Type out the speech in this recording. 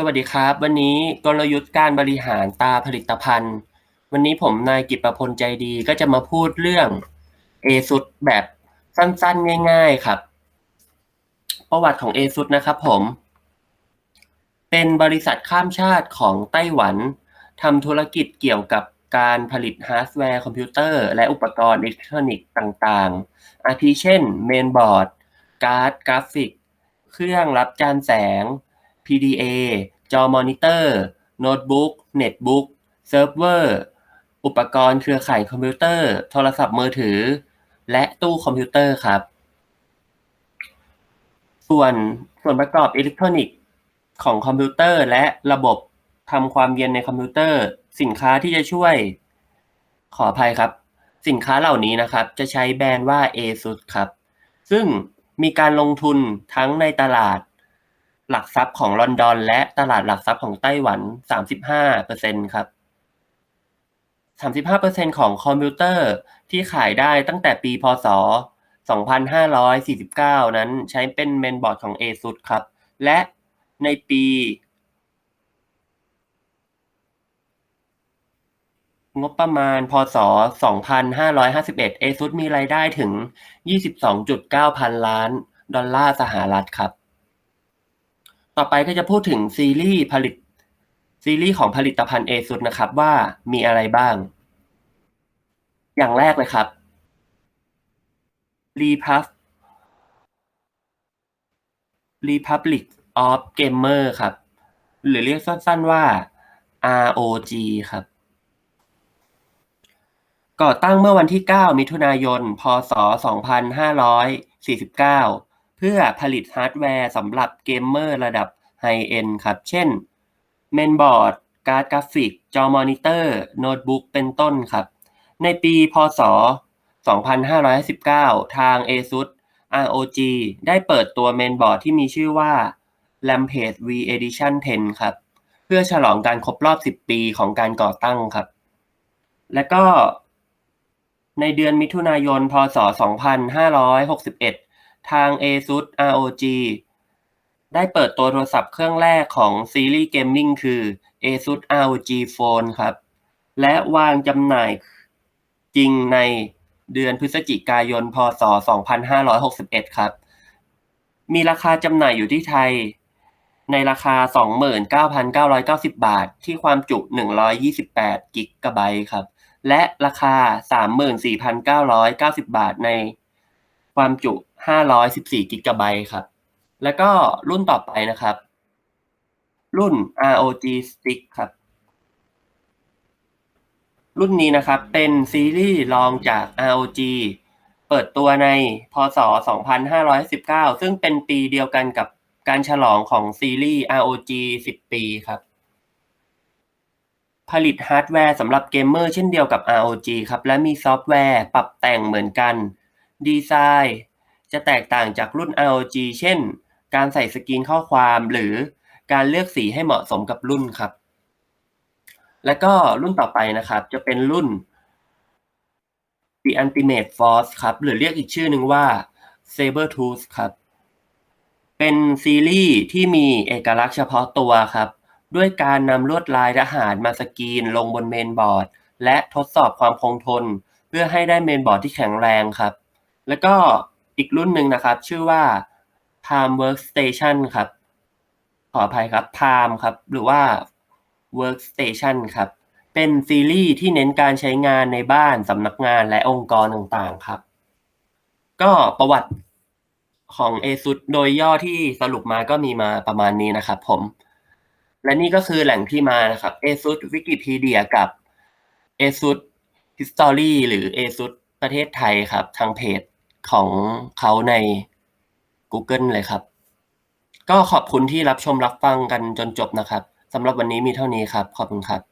สวัสดีครับ วันนี้กลยุทธ์การบริหารตาผลิตภัณฑ์ วันนี้ผมนายกิตประพลใจดีก็จะมาพูดเรื่อง ASUS แบบสั้นๆ ง่าย ๆ ครับ ประวัติของ ASUS นะครับผม เป็นบริษัทข้ามชาติของไต้หวันทำธุรกิจเกี่ยวกับการผลิตฮาร์ดแวร์คอมพิวเตอร์ และอุปกรณ์อิเล็กทรอนิกส์ต่างๆ อาทิเช่นเมนบอร์ด การ์ดกราฟิก เครื่องรับจานแสง PDA จอมอนิเตอร์ โน้ตบุ๊ก เน็ตบุ๊ก เซิร์ฟเวอร์ อุปกรณ์เครือข่ายคอมพิวเตอร์ โทรศัพท์มือถือ และตู้คอมพิวเตอร์ครับ ส่วนส่วนประกอบอิเล็กทรอนิกส์ของคอมพิวเตอร์และระบบทำความเย็นในคอมพิวเตอร์ สินค้าที่จะช่วย ขออภัยครับ สินค้าเหล่านี้นะครับ จะใช้แบรนด์ว่า ASUS ครับ ซึ่งมีการลงทุนทั้งในตลาด หลักทรัพย์ของลอนดอน และตลาดหลักทรัพย์ของไต้หวัน 35%ครับ 35%ของคอมพิวเตอร์ที่ขายได้ตั้งแต่ปีพศ 2549 นั้นใช้เป็นเมนบอร์ดของ ASUS ครับ และในปี งบประมาณพศ 2551 ASUS มีรายได้ถึง 22.9 พันล้าน ดอลลาร์สหรัฐครับ ต่อไปก็จะพูดถึงซีรีส์ผลิต ซีรีส์ของผลิตภัณฑ์ ASUS นะครับว่ามีอะไรบ้าง อย่างแรกเลยครับ Repuff Republic of Gamer ครับ หรือเรียกสั้นๆว่า ROG ครับ ก่อตั้งเมื่อวันที่ 9 มิถุนายน พศ 2549 เพื่อผลิตฮาร์ดแวร์สำหรับเกมเมอร์ระดับไฮเอ็นครับ เช่นเมนบอร์ด การ์ดกราฟิก จอมอนิเตอร์ โน้ตบุ๊ก เป็นต้นครับ ในปีพศ 2519ทาง ASUS ROG ได้เปิดตัวเมนบอร์ดที่มีชื่อว่า Rampage V Edition 10 ครับ เพื่อฉลองการครบรอบ 10 ปีของการก่อตั้งครับ และก็ในเดือนมิถุนายน พศ 2561 ทาง ASUS ROG ได้เปิดตัวโทรศัพท์เครื่องแรกของซีรีส์เกมมิ่งคือ ASUS ROG Phone ครับ และวางจำหน่ายจริงในเดือนพฤศจิกายน พศ 2561 ครับ มีราคาจำหน่ายอยู่ที่ไทย ในราคา 29,990 บาท ที่ความจุ 128 กิกะไบต์ครับ และราคา 34,990 บาทใน ความจุ 514 กิกะไบต์ครับ แล้วก็รุ่นต่อไปนะครับ รุ่น ROG Stick ครับ รุ่นนี้นะครับเป็นซีรีส์รองจาก ROG เปิดตัวในพศ 2519 ซึ่งเป็นปีเดียวกันกับการฉลองของซีรีส์ ROG 10 ปีครับ ผลิตฮาร์ดแวร์สำหรับเกมเมอร์เช่นเดียวกับ ROG ครับ และมีซอฟต์แวร์ปรับแต่งเหมือนกัน ดีไซน์ จะแตกต่างจากรุ่น ROG เช่น การใส่สกรีนข้อความหรือการเลือกสีให้เหมาะสมกับรุ่นครับ และก็รุ่นต่อไปนะครับ จะเป็นรุ่น The Ultimate Force ครับ หรือเรียกอีกชื่อหนึ่งว่า Sabertooth ครับ เป็นซีรีส์ที่มีเอกลักษณ์เฉพาะตัวครับ ด้วยการนำลวดลายทหารมาสกรีนลงบนเมนบอร์ด และทดสอบความคงทน เพื่อให้ได้เมนบอร์ดที่แข็งแรงครับ แล้วก็อีกรุ่นหนึ่งนะครับ ชื่อว่า Palm Workstation ครับ ขออภัยครับ Palm ครับ หรือว่า Workstation ครับ เป็นซีรีส์ที่เน้นการใช้งานในบ้านสำนักงานและองค์กรต่างๆครับ ก็ประวัติของ ASUS โดยย่อที่สรุปมาก็มีมาประมาณนี้นะครับผม และนี่ก็คือแหล่งที่มานะครับ ASUS Wikipedia กับ ASUS History หรือ ASUS ประเทศไทยครับ ทางเพจ ของเขาใน Google เลยครับ ก็ขอบคุณที่รับชมรับฟังกันจนจบนะครับสำหรับวันนี้มีเท่านี้ครับ ขอบคุณครับ